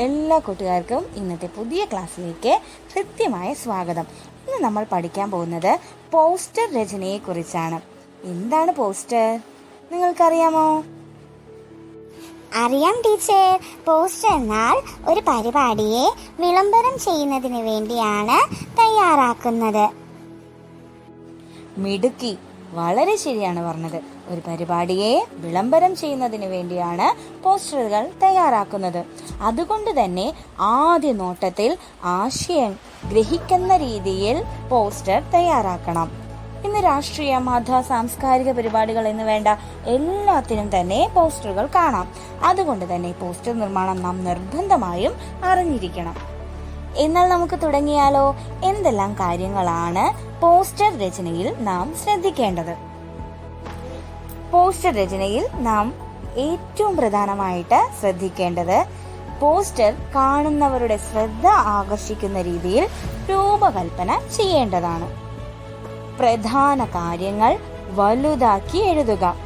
എല്ലാ കൂട്ടുകാർക്കും ഇന്നത്തെ പുതിയ ക്ലാസ്സിലേക്ക് കൃത്യമായ സ്വാഗതം. ഇന്ന് നമ്മൾ പഠിക്കാൻ പോകുന്നത് പോസ്റ്റർ രചനയെ കുറിച്ചാണ്. എന്താണ് പോസ്റ്റർ? നിങ്ങൾക്കറിയാമോ? അറിയാം ടീച്ചർ. പോസ്റ്റർ എന്നാൽ ഒരു പരിപാടിയെ വിളംബരം ചെയ്യുന്നതിന് വേണ്ടിയാണ് തയ്യാറാക്കുന്നത്. മിടുക്കി. വളരെ ശരിയാണ് പറഞ്ഞത്. ഒരു പരിപാടിയെ വിളംബരം ചെയ്യുന്നതിന് വേണ്ടിയാണ് പോസ്റ്ററുകൾ തയ്യാറാക്കുന്നത്. അതുകൊണ്ട് തന്നെ ആദ്യ നോട്ടത്തിൽ ആശയം ഗ്രഹിക്കുന്ന രീതിയിൽ പോസ്റ്റർ തയ്യാറാക്കണം. ഇന്ന് രാഷ്ട്രീയ മത സാംസ്കാരിക പരിപാടികൾ എന്ന് വേണ്ട എല്ലാത്തിനും തന്നെ പോസ്റ്ററുകൾ കാണാം. അതുകൊണ്ട് തന്നെ പോസ്റ്റർ നിർമ്മാണം നാം നിർബന്ധമായും അറിഞ്ഞിരിക്കണം. എന്നാൽ നമുക്ക് തുടങ്ങിയാലോ? എന്തെല്ലാം കാര്യങ്ങളാണ് പോസ്റ്റർ രചനയിൽ നാം ശ്രദ്ധിക്കേണ്ടത്? പോസ്റ്റർ രചനയിൽ നാം ഏറ്റവും പ്രധാനമായിട്ട് ശ്രദ്ധിക്കേണ്ടത് പോസ്റ്റർ കാണുന്നവരുടെ ശ്രദ്ധ ആകർഷിക്കുന്ന രീതിയിൽ രൂപകൽപ്പന ചെയ്യേണ്ടതാണ്. പ്രധാന കാര്യങ്ങൾ വലുതാക്കി എഴുതുക.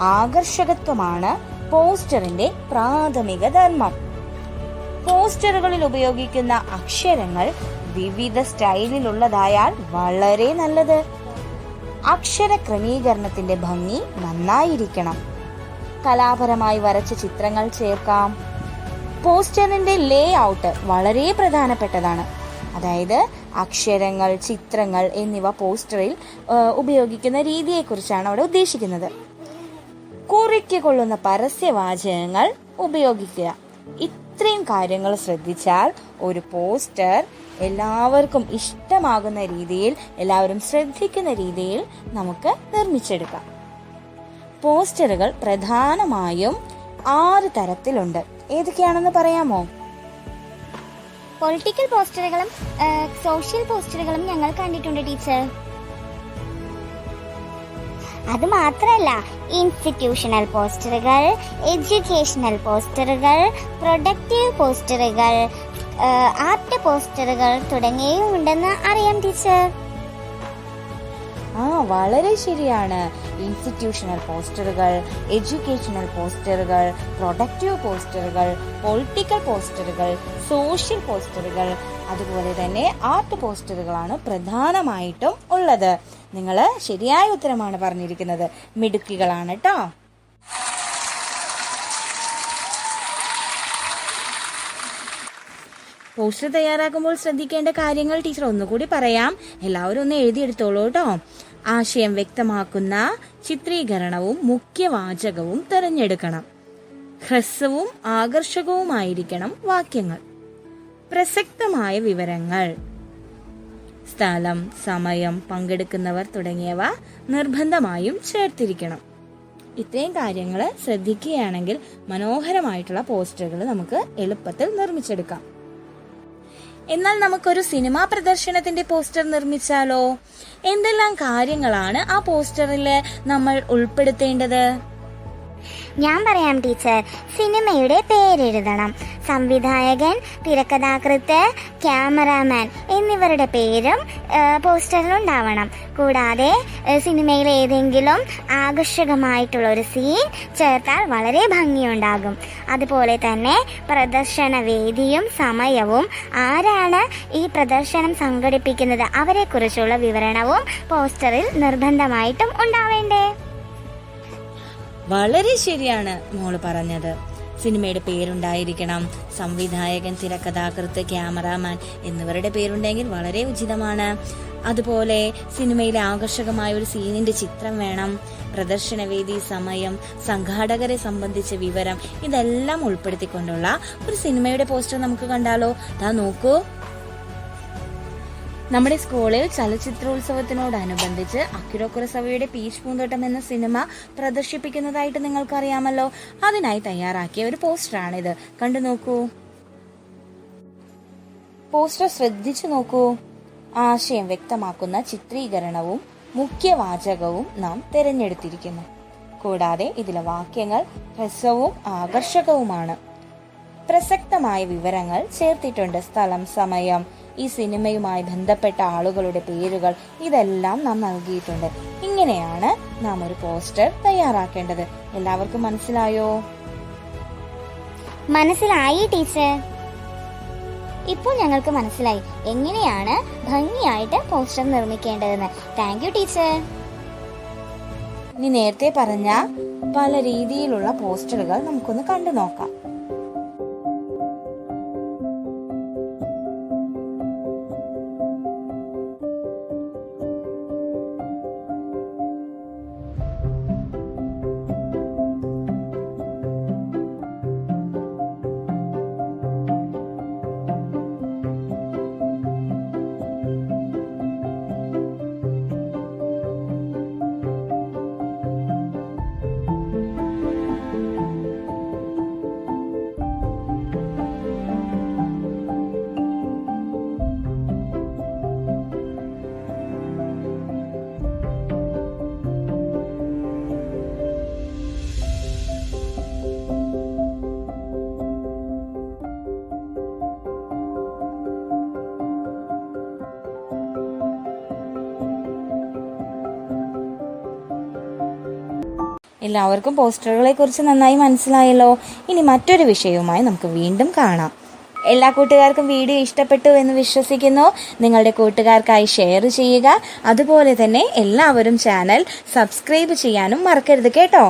ആകർഷകത്വമാണ് പോസ്റ്ററിന്റെ പ്രാഥമിക ധർമ്മം. പോസ്റ്ററുകളിൽ ഉപയോഗിക്കുന്ന അക്ഷരങ്ങൾ വിവിധ സ്റ്റൈലിലുള്ളതായാൽ വളരെ നല്ലത്. അക്ഷര ക്രമീകരണത്തിന്റെ ഭംഗി നന്നായിരിക്കണം. കലാപരമായി വരച്ച ചിത്രങ്ങൾ ചേർക്കാം. പോസ്റ്ററിന്റെ ലേ ഔട്ട് വളരെ പ്രധാനപ്പെട്ടതാണ്. അതായത് അക്ഷരങ്ങൾ ചിത്രങ്ങൾ എന്നിവ പോസ്റ്ററിൽ ഉപയോഗിക്കുന്ന രീതിയെക്കുറിച്ചാണ് അവിടെ ഉദ്ദേശിക്കുന്നത്. കുറിക്ക് കൊള്ളുന്ന പരസ്യവാചകങ്ങൾ ഉപയോഗിക്കുക. ഇത്രയും കാര്യങ്ങൾ ശ്രദ്ധിച്ചാൽ ഒരു പോസ്റ്റർ എല്ലാവർക്കും ഇഷ്ടമാകുന്ന രീതിയിൽ എല്ലാവരും ശ്രദ്ധിക്കുന്ന രീതിയിൽ നമുക്ക് നിർമ്മിച്ചെടുക്കാം. പോസ്റ്ററുകൾ പ്രധാനമായും ആറ് തരത്തിലുണ്ട്. ഏതൊക്കെയാണെന്ന് പറയാമോ? പൊളിറ്റിക്കൽ പോസ്റ്ററുകളും സോഷ്യൽ പോസ്റ്ററുകളും ഞങ്ങൾ കണ്ടിട്ടുണ്ട് ടീച്ചർ. അത് മാത്രമല്ല ഇൻസ്റ്റിറ്റ്യൂഷണൽ പോസ്റ്ററുകൾ എഡ്യൂക്കേഷണൽ പോസ്റ്ററുകൾ പ്രൊഡക്റ്റീവ് പോസ്റ്ററുകൾ ആർട്ട് പോസ്റ്ററുകൾ തുടങ്ങിയവയും ഉണ്ടെന്ന് അറിയാം ടീച്ചർ. ആ വളരെ ശരിയാണ്. ഇൻസ്റ്റിറ്റ്യൂഷണൽ പോസ്റ്ററുകൾ എഡ്യൂക്കേഷണൽ പോസ്റ്ററുകൾ പ്രൊഡക്റ്റീവ് പോസ്റ്ററുകൾ പൊളിറ്റിക്കൽ പോസ്റ്ററുകൾ സോഷ്യൽ പോസ്റ്ററുകൾ അതുപോലെ തന്നെ ആർട്ട് പോസ്റ്ററുകളാണ് പ്രധാനമായിട്ടും ഉള്ളത്. നിങ്ങൾ ശരിയായ ഉത്തരമാണ് പറഞ്ഞിരിക്കുന്നത്. മിടുക്കികളാണ് കേട്ടോ പോസ്റ്റർ തയ്യാറാക്കുമ്പോൾ ശ്രദ്ധിക്കേണ്ട കാര്യങ്ങൾ ടീച്ചർ ഒന്നുകൂടി പറയാം. എല്ലാവരും ഒന്ന് എഴുതിയെടുത്തോളൂ കേട്ടോ ആശയം വ്യക്തമാക്കുന്ന ചിത്രീകരണവും മുഖ്യവാചകവും തിരഞ്ഞെടുക്കണം. ഹ്രസ്വവും ആകർഷകവുമായിരിക്കണം വാക്യങ്ങൾ. പ്രസക്തമായ വിവരങ്ങൾ. സ്ഥലം സമയം പങ്കെടുക്കുന്നവർ തുടങ്ങിയവ നിർബന്ധമായും ചേർത്തിരിക്കണം. ഇത്രയും കാര്യങ്ങൾ ശ്രദ്ധിക്കുകയാണെങ്കിൽ മനോഹരമായിട്ടുള്ള പോസ്റ്ററുകൾ നമുക്ക് എളുപ്പത്തിൽ നിർമ്മിച്ചെടുക്കാം. എന്നാൽ നമുക്കൊരു സിനിമാ പ്രദർശനത്തിന്റെ പോസ്റ്റർ നിർമ്മിച്ചാലോ? എന്തെല്ലാം കാര്യങ്ങളാണ് ആ പോസ്റ്ററിൽ നമ്മൾ ഉൾപ്പെടുത്തേണ്ടത്? ഞാൻ പറയാം ടീച്ചർ. സിനിമയുടെ പേരെഴുതണം. സംവിധായകൻ തിരക്കഥാകൃത്ത് ക്യാമറാമാൻ എന്നിവരുടെ പേരും പോസ്റ്ററിലുണ്ടാവണം. കൂടാതെ സിനിമയിലെ ഏതെങ്കിലും ആകർഷകമായിട്ടുള്ള ഒരു സീൻ ചേർത്താൽ വളരെ ഭംഗിയുണ്ടാകും. അതുപോലെ തന്നെ പ്രദർശന വേദിയും സമയവും ആരാണ് ഈ പ്രദർശനം സംഘടിപ്പിക്കുന്നത് അവരെക്കുറിച്ചുള്ള വിവരണവും പോസ്റ്ററിൽ നിർബന്ധമായിട്ടും ഉണ്ടാവേണ്ടേ? വളരെ ശരിയാണ് മോൾ പറഞ്ഞത്. സിനിമയുടെ പേരുണ്ടായിരിക്കണം. സംവിധായകൻ തിരക്കഥാകൃത്ത് ക്യാമറാമാൻ എന്നിവരുടെ പേരുണ്ടെങ്കിൽ വളരെ ഉചിതമാണ്. അതുപോലെ സിനിമയിലെ ആകർഷകമായ ഒരു സീനിന്റെ ചിത്രം വേണം. പ്രദർശനവേദി സമയം സംഘാടകരെ സംബന്ധിച്ച വിവരം ഇതെല്ലാം ഉൾപ്പെടുത്തിക്കൊണ്ടുള്ള ഒരു സിനിമയുടെ പോസ്റ്റർ നമുക്ക് കണ്ടാലോ? ദാ നോക്കൂ. നമ്മുടെ സ്കൂളിൽ ചലച്ചിത്രോത്സവത്തിനോടനുബന്ധിച്ച് അക്കിരോക്കുറസഭയുടെ പീച്ച് പൂന്തോട്ടം എന്ന സിനിമ പ്രദർശിപ്പിക്കുന്നതായിട്ട് നിങ്ങൾക്കറിയാമല്ലോ. അതിനായി തയ്യാറാക്കിയ ഒരു പോസ്റ്ററാണിത്. കണ്ടു നോക്കൂ. പോസ്റ്റർ ശ്രദ്ധിച്ചു നോക്കൂ. ആശയം വ്യക്തമാക്കുന്ന ചിത്രീകരണവും മുഖ്യവാചകവും നാം തിരഞ്ഞെടുത്തിരിക്കുന്നു. കൂടാതെ ഇതിലെ വാക്യങ്ങൾ രസവും ആകർഷകവുമാണ്. പ്രസക്തമായ വിവരങ്ങൾ ചേർത്തിട്ടുണ്ട്. സ്ഥലം സമയം ഈ സിനിമയുമായി ബന്ധപ്പെട്ട ആളുകളുടെ പേരുകൾ ഇതെല്ലാം നാം നൽകിയിട്ടുണ്ട്. ഇങ്ങനെയാണ് നാം ഒരു പോസ്റ്റർ തയ്യാറാക്കേണ്ടത്. എല്ലാവർക്കും മനസ്സിലായോ? മനസ്സിലായി ടീച്ചർ. ഇപ്പോൾ ഞങ്ങൾക്ക് മനസ്സിലായി എങ്ങനെയാണ് ഭംഗിയായിട്ട് പോസ്റ്റർ നിർമ്മിക്കേണ്ടതെന്ന്. Thank you teacher. ഇനി നേരത്തെ പറഞ്ഞ പല രീതിയിലുള്ള പോസ്റ്ററുകൾ നമുക്കൊന്ന് കണ്ടു നോക്കാം. എല്ലാവർക്കും പോസ്റ്ററുകളെ കുറിച്ച് നന്നായി മനസ്സിലായല്ലോ. ഇനി മറ്റൊരു വിഷയവുമായി നമുക്ക് വീണ്ടും കാണാം. എല്ലാ കൂട്ടുകാർക്കും വീഡിയോ ഇഷ്ടപ്പെട്ടു എന്ന് വിശ്വസിക്കുന്നു. നിങ്ങളുടെ കൂട്ടുകാർക്കായി ഷെയർ ചെയ്യുക. അതുപോലെ തന്നെ എല്ലാവരും ചാനൽ സബ്സ്ക്രൈബ് ചെയ്യാനും മറക്കരുത് കേട്ടോ.